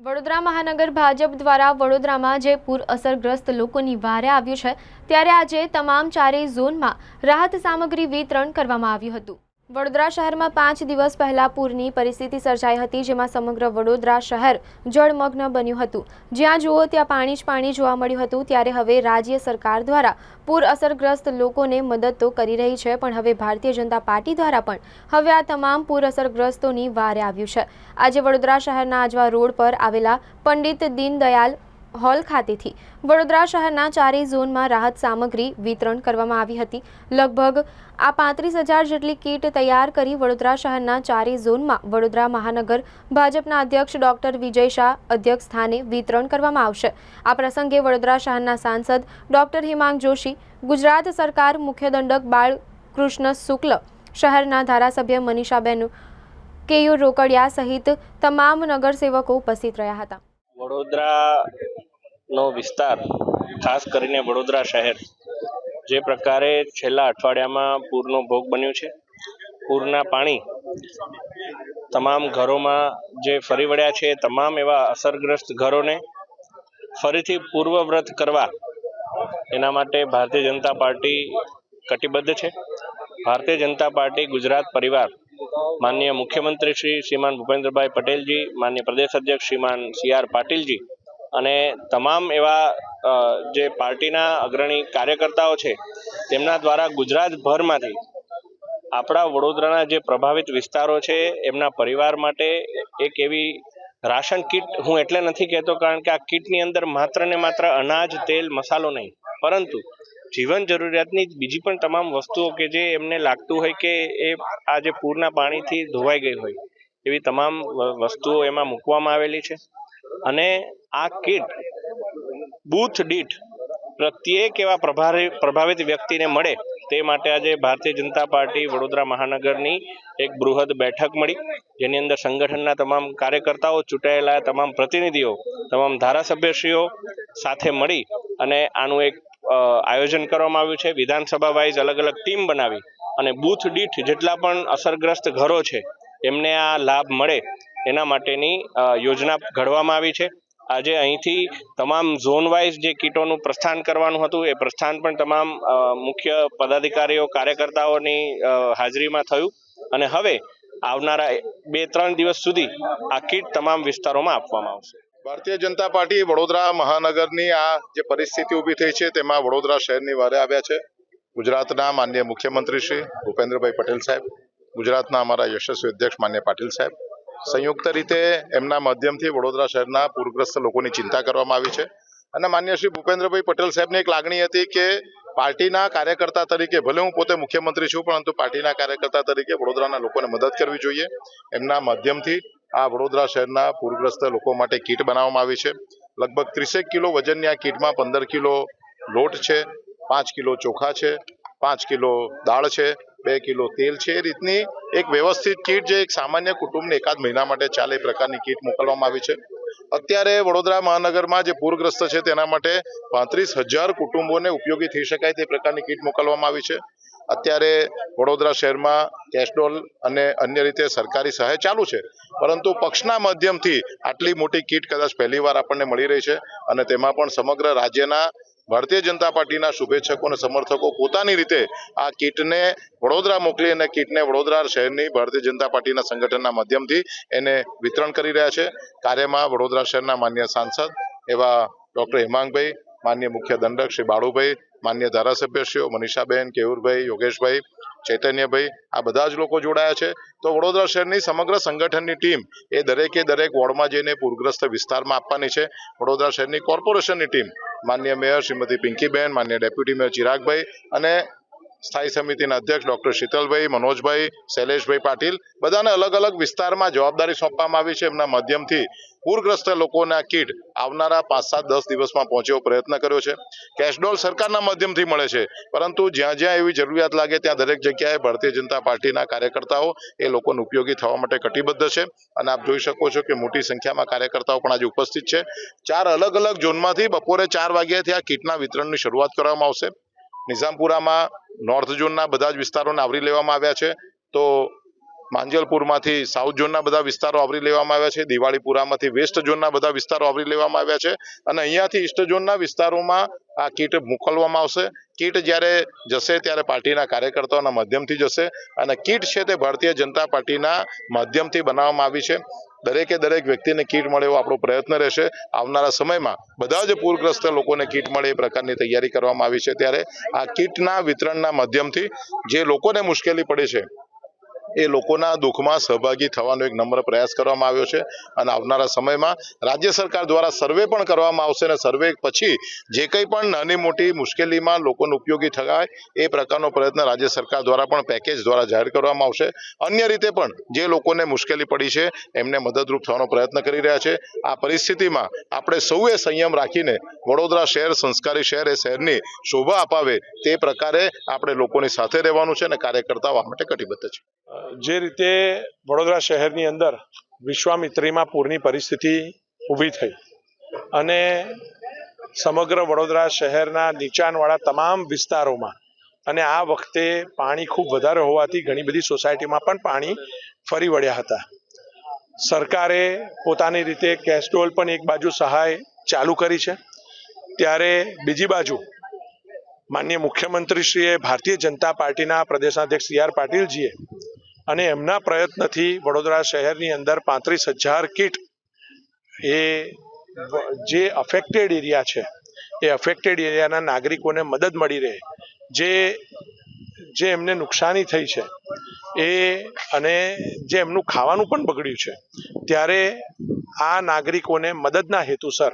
વડોદરા મહાનગર ભાજપ દ્વારા વડોદરામાં જે પૂર અસરગ્રસ્ત લોકોની વારે આવ્યું છે, ત્યારે આજે તમામ ચારેય ઝોનમાં રાહત સામગ્રી વિતરણ કરવામાં આવ્યું હતું. વડોદરા શહેરમાં પાંચ દિવસ પહેલા પૂરની પરિસ્થિતિ સર્જાઈ હતી, જેમાં સમગ્ર વડોદરા શહેર જળમગ્ન બન્યું હતું. જ્યાં જુઓ ત્યાં પાણી જ પાણી જોવા મળ્યું હતું, ત્યારે હવે રાજ્ય સરકાર દ્વારા પૂર અસરગ્રસ્ત લોકોને મદદ તો કરી રહી છે, પણ હવે ભારતીય જનતા પાર્ટી દ્વારા પણ હવે આ તમામ પૂર અસરગ્રસ્તોની વારે આવ્યું છે. આજે વડોદરા શહેરના આજવા રોડ પર આવેલા પંડિત દીનદયાલ હોલ ખાતેથી વડોદરા શહેરના ચારેય ઝોનમાં રાહત સામગ્રી વિતરણ કરવામાં આવી હતી. લગભગ આ પાંત્રીસ હજાર જેટલી કીટ તૈયાર કરી વડોદરા શહેરના ચારેય ઝોનમાં વડોદરા મહાનગર ભાજપના અધ્યક્ષ ડોક્ટર વિજય શાહ અધ્યક્ષ સ્થાને વિતરણ કરવામાં આવશે. આ પ્રસંગે વડોદરા શહેરના સાંસદ ડોક્ટર હિમાંગ જોશી, ગુજરાત સરકાર મુખ્ય દંડક બાળકૃષ્ણ શુક્લ, શહેરના ધારાસભ્ય મનીષાબેન કેયુ રોકડિયા સહિત તમામ નગરસેવકો ઉપસ્થિત રહ્યા હતા. વડોદરાનો વિસ્તાર, ખાસ કરીને વડોદરા શહેર, જે પ્રકારે છેલ્લા અઠવાડિયામાં પૂરનો ભોગ બન્યું છે. પૂરના પાણી તમામ ઘરોમાં જે ફરી વળ્યા છે, તમામ એવા અસરગ્રસ્ત ઘરોને ફરીથી પૂર્વવ્રત કરવા એના માટે ભારતીય જનતા પાર્ટી કટિબદ્ધ છે. ભારતીય જનતા પાર્ટી ગુજરાત પરિવાર માનનીય મુખ્યમંત્રી શ્રી શ્રીમાન ભૂપેન્દ્રભાઈ પટેલજી માનનીય પ્રદેશ અધ્યક્ષ શ્રીમાન સી આર પાટીલજી અને તમામ એવા જે પાર્ટીના અગ્રણી કાર્યકર્તાઓ છે, તેમના દ્વારા ગુજરાતભરમાંથી આપણા વડોદરાના જે પ્રભાવિત વિસ્તારો છે, એમના પરિવાર માટે એક એવી રાશન કીટ, હું એટલે નથી કહેતો કારણ કે આ કીટની અંદર માત્ર ને માત્ર અનાજ, તેલ, મસાલો નહીં, પરંતુ જીવન જરૂરિયાતની બીજી પણ તમામ વસ્તુઓ કે જે એમને લાગતું હોય કે એ આ જે પૂરના પાણીથી ધોવાઈ ગઈ હોય, એવી તમામ વસ્તુઓ એમાં મૂકવામાં આવેલી છે. અને આ કીટ, બૂથ દીઠ પ્રત્યેક એવા પ્રભારી, પ્રભાવિત વ્યક્તિને મળે તે માટે આજે ભારતીય જનતા પાર્ટી વડોદરા મહાનગરની એક બૃહદ બેઠક મળી, જેની અંદર સંગઠનના તમામ કાર્યકર્તાઓ, ચૂંટાયેલા તમામ પ્રતિનિધિઓ, તમામ ધારાસભ્યશ્રીઓ સાથે મળી અને આનું એક આયોજન કરવામાં આવ્યું છે. વિધાનસભા વાઇઝ અલગ અલગ ટીમ બનાવી અને બૂથ દીઠ જેટલા પણ અસરગ્રસ્ત ઘરો છે, એમને આ લાભ મળે એના માટેની યોજના ઘડવામાં આવી છે. આજે અહીંથી તમામ ઝોન વાઇઝ જે કીટોનું પ્રસ્થાન કરવાનું હતું, એ પ્રસ્થાન પણ તમામ મુખ્ય પદાધિકારીઓ, કાર્યકર્તાઓની હાજરીમાં થયું. અને હવે આવનારા બે ત્રણ દિવસ સુધી આ કીટ તમામ વિસ્તારોમાં આપવામાં આવશે. ભારતીય જનતા પાર્ટી વડોદરા મહાનગરની આ જે પરિસ્થિતિ ઊભી થઈ છે, તેમાં વડોદરા શહેરની વારે આવ્યા છે. ગુજરાતના માન્ય મુખ્યમંત્રી શ્રી ભૂપેન્દ્રભાઈ પટેલ સાહેબ, ગુજરાતના અમારા યશસ્વી અધ્યક્ષ માન્ય પાટીલ સાહેબ, સંયુક્ત રીતે એમના માધ્યમથી વડોદરા શહેરના પૂરગ્રસ્ત લોકોની ચિંતા કરવામાં આવી છે. અને માન્ય શ્રી ભૂપેન્દ્રભાઈ પટેલ સાહેબની એક લાગણી હતી કે પાર્ટીના કાર્યકર્તા તરીકે, ભલે હું પોતે મુખ્યમંત્રી છું, પરંતુ પાર્ટીના કાર્યકર્તા તરીકે વડોદરાના લોકોને મદદ કરવી જોઈએ. એમના માધ્યમથી આ વડોદરા શહેરના પૂરગ્રસ્ત લોકો માટે કીટ બનાવવામાં આવી છે. લગભગ ત્રીસેક કિલો વજનની આ કીટમાં પંદર કિલો લોટ છે, પાંચ કિલો ચોખા છે, પાંચ કિલો દાળ છે, બે કિલો તેલ છે. એ રીતની એક વ્યવસ્થિત કીટ જે એક સામાન્ય કુટુંબને એકાદ મહિના માટે ચાલે એ પ્રકારની કીટ મોકલવામાં આવી છે. અત્યારે વડોદરા મહાનગરમાં જે પૂરગ્રસ્ત છે તેના માટે પાંત્રીસ હજાર કુટુંબોને ઉપયોગી થઈ શકાય તે પ્રકારની કીટ મોકલવામાં આવી છે. અત્યારે વડોદરા શહેરમાં કેશડોલ અને અન્ય રીતે સરકારી સહાય ચાલુ છે. પરંતુ પક્ષના માધ્યમથી આટલી મોટી કીટ કદાચ પહેલીવાર આપણને મળી રહી છે અને તેમાં પણ સમગ્ર રાજ્યના ભારતીય જનતા પાર્ટીના શુભેચ્છકો અને સમર્થકો પોતાની રીતે આ કીટને વડોદરા મોકલી અને કીટને વડોદરા શહેરની ભારતીય જનતા પાર્ટીના સંગઠનના માધ્યમથી એને વિતરણ કરી રહ્યા છે. કાર્યમાં વડોદરા શહેરના માન્ય સાંસદ એવા ડૉક્ટર હેમાંગભાઈ, માન્ય મુખ્ય દંડક શ્રી બાળુભાઈ, માન્ય ધારાસભ્યશ્રીઓ મનીષાબેન કેયુરભાઈ યોગેશભાઈ, ચૈતન્યભાઈ, આ બધા જ લોકો જોડાયા છે. તો વડોદરા શહેરની સમગ્ર સંગઠનની ટીમ એ દરેકે દરેક વોર્ડમાં જઈને પૂરગ્રસ્ત વિસ્તારમાં આપવાની છે. વડોદરા શહેરની કોર્પોરેશનની ટીમ માન્ય મેયર શ્રીમતી પિંકીબેન, માન્ય ડેપ્યુટી મેયર ચિરાગભાઈ અને સ્થાયી સમિતિના અધ્યક્ષ ડોક્ટર શીતલભાઈ, મનોજભાઈ, શૈલેષભાઈ પાટીલ. બધાને અલગ અલગ વિસ્તારમાં જવાબદારી સોંપવામાં આવી છે એમના માધ્યમથી. પૂરગ્રસ્ત લોકોના કીટ આવનારા પાંચ સાત દસ દિવસમાં પહોંચે પ્રયત્ન કર્યો છે. કેશડોલ સરકારના માધ્યમથી મળે છે. પરંતુ જ્યાં જ્યાં એવી જરૂરિયાત લાગે ત્યાં દરેક જગ્યાએ ભારતીય જનતા પાર્ટીના કાર્યકર્તાઓ એ લોકોને ઉપયોગી થવા માટે કટિબદ્ધ છે. અને આપ જોઈ શકો છો કે મોટી સંખ્યામાં કાર્યકર્તાઓ પણ આજે ઉપસ્થિત છે. ચાર અલગ અલગ ઝોનમાંથી બપોરે ચાર વાગ્યાથી આ કીટના વિતરણની શરૂઆત કરવામાં આવશે. નિઝામપુરામાં, નોર્થ ઝોનના બધા જ વિસ્તારોને આવરી લેવામાં આવ્યા છે. તો માંજલપુરમાંથી સાઉથ ઝોનના બધા વિસ્તારો આવરી લેવામાં આવ્યા છે. દિવાળીપુરામાંથી વેસ્ટ ઝોનના બધા વિસ્તારો આવરી લેવામાં આવ્યા છે. અને અહીંયાથી ઈસ્ટ ઝોનના વિસ્તારોમાં આ કીટ મોકલવામાં આવશે. કીટ જ્યારે જશે ત્યારે પાર્ટીના કાર્યકર્તાઓના માધ્યમથી જશે અને કીટ છે તે ભારતીય જનતા પાર્ટીના માધ્યમથી બનાવવામાં આવી છે. દરેકે દરેક વ્યક્તિને કીટ મળે એવો આપણો પ્રયત્ન રહેશે. આવનારા સમયમાં બધા જ પૂરગ્રસ્ત લોકોને કીટ મળે એ પ્રકારની તૈયારી કરવામાં આવી છે. ત્યારે આ કીટના વિતરણના માધ્યમથી જે લોકોને મુશ્કેલી પડે છે એ લોકોના દુઃખમાં સહભાગી થવાનો એક નમ્ર પ્રયાસ કરવામાં આવ્યો છે અને આવનારા સમયમાં રાજ્ય સરકાર દ્વારા સર્વે પણ કરવામાં આવશે અને સર્વે પછી જે કંઈ પણ નાની મોટી મુશ્કેલીમાં લોકોને ઉપયોગી થાય એ પ્રકારનો પ્રયત્ન રાજ્ય સરકાર દ્વારા પણ પેકેજ દ્વારા જાહેર કરવામાં આવશે. અન્ય રીતે પણ જે લોકોને મુશ્કેલી પડી છે એમને મદદરૂપ થવાનો પ્રયત્ન કરી રહ્યા છે. આ પરિસ્થિતિમાં આપણે સૌએ સંયમ રાખીને વડોદરા શહેર, સંસ્કારી શહેર એ શહેરની શોભા અપાવે તે પ્રકારે આપણે લોકોની સાથે રહેવાનું છે અને કાર્યકર્તાઓ આ માટે કટિબદ્ધ છે. જે રીતે વડોદરા શહેરની અંદર વિશ્વામિત્રીમાં પૂરની પરિસ્થિતિ ઊભી થઈ અને સમગ્ર વડોદરા શહેરના નીચાણવાળા તમામ વિસ્તારોમાં અને આ વખતે પાણી ખૂબ વધારે હોવાથી ઘણી બધી સોસાયટીમાં પણ પાણી ફરી વળ્યા હતા. સરકારે પોતાની રીતે કેસ્ટ્રોલ પણ એક બાજુ સહાય ચાલુ કરી છે. ત્યારે બીજી બાજુ માનનીય મુખ્યમંત્રીશ્રીએ ભારતીય જનતા પાર્ટીના પ્રદેશાધ્યક્ષ સી આર પાટીલજીએ અને એમના પ્રયત્નથી વડોદરા શહેરની અંદર પાંત્રીસ હજાર કીટ એ જે અફેક્ટેડ એરિયા છે, એ અફેક્ટેડ એરિયાના નાગરિકોને મદદ મળી રહે. જે જે એમને નુકસાની થઈ છે, એ અને જે એમનું ખાવાનું પણ બગડ્યું છે, ત્યારે આ નાગરિકોને મદદના હેતુસર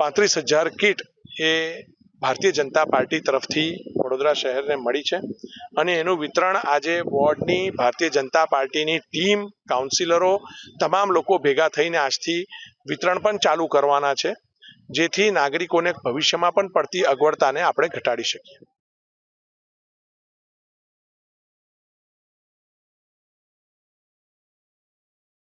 પાંત્રીસ હજાર કીટ એ ભારતીય જનતા પાર્ટી તરફથી વડોદરા શહેરને મળી છે. અને એનું વિતરણ આજે વોર્ડની ભારતીય જનતા પાર્ટીની ટીમ, કાઉન્સિલરો, તમામ લોકો ભેગા થઈને આજથી વિતરણ પણ ચાલુ કરવાના છે, જેથી નાગરિકોને ભવિષ્યમાં પણ પડતી અગવડતાને આપણે ઘટાડી શકીએ.